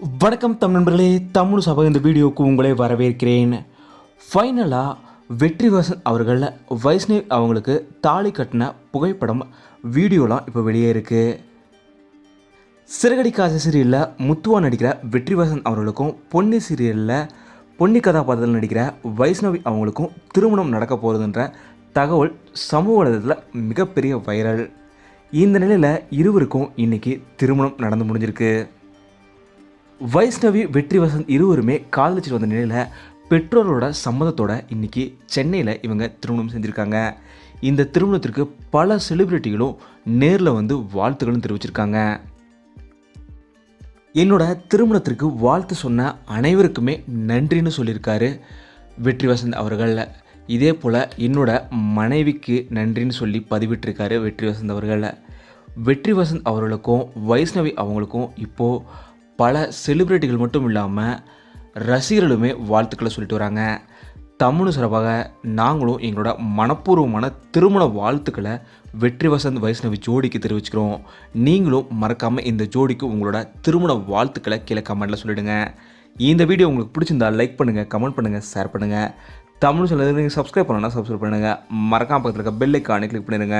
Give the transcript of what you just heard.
வணக்கம் தமிழ் நண்பர்களே தமிழ் சபை இந்த வீடியோவுக்கு உங்களை வரவேற்கிறேன். ஃபைனலாக வெற்றிவாசன் அவர்கள் வைஷ்ணவி அவங்களுக்கு தாலி கட்டின புகைப்படம் வீடியோலாம் இப்போ வெளியே இருக்குது சிறகடி காசு சீரியலில் முத்துவா நடிக்கிற வெற்றிவாசன் அவர்களுக்கும் பொன்னி சீரியலில் பொன்னி கதாபாத்திரத்தில் நடிக்கிற வைஷ்ணவி அவங்களுக்கும் திருமணம் நடக்க போகிறதுன்ற தகவல் சமூக வலைதளத்தில் மிகப்பெரிய வைரல் இந்த நிலையில் இருவருக்கும் இன்றைக்கி திருமணம் நடந்து முடிஞ்சிருக்கு. வைஷ்ணவி வெற்றி வசந்த் இருவருமே காதலிச்சிட்டு வந்த நிலையில் பெற்றோரோட சம்மதத்தோட இன்னைக்கு சென்னையில் இவங்க திருமணம் செஞ்சுருக்காங்க. இந்த திருமணத்திற்கு பல செலிபிரிட்டிகளும் நேரில் வந்து வாழ்த்துக்களும் தெரிவிச்சிருக்காங்க. என்னோட திருமணத்திற்கு வாழ்த்து சொன்ன அனைவருக்குமே நன்றின்னு சொல்லியிருக்காரு வெற்றி வசந்த் அவர்கள். இதே போல் என்னோட மனைவிக்கு நன்றின்னு சொல்லி பதிவிட்டிருக்காரு வெற்றி வசந்த் அவர்கள். வெற்றி வசந்த் அவர்களுக்கும் வைஷ்ணவி அவங்களுக்கும் இப்போது பல செலிப்ரிட்டிகள் மட்டும் இல்லாமல் ரசிகர்களுமே வாழ்த்துக்களை சொல்லிட்டு வராங்க. தமிழ் சிறப்பாக நாங்களும் எங்களோட மனப்பூர்வமான திருமண வாழ்த்துக்களை வெற்றி வசந்த் வைஷ்ணவி ஜோடிக்கு தெரிவிச்சுக்கிறோம். நீங்களும் மறக்காமல் இந்த ஜோடிக்கு உங்களோட திருமண வாழ்த்துக்களை கீழே கமெண்ட்டில் சொல்லிவிடுங்க இந்த வீடியோ உங்களுக்கு பிடிச்சிருந்தா லைக் பண்ணுங்கள் கமெண்ட் பண்ணுங்கள் ஷேர் பண்ணுங்கள் தமிழ் சொல்லுறது நீங்கள் சப்ஸ்கிரைப் பண்ணணும்னா சப்ஸ்கிரைப் பண்ணுங்கள் மறக்காம பக்கத்தில் இருக்க பெல் ஐக்கானே கிளிக் பண்ணிடுங்க.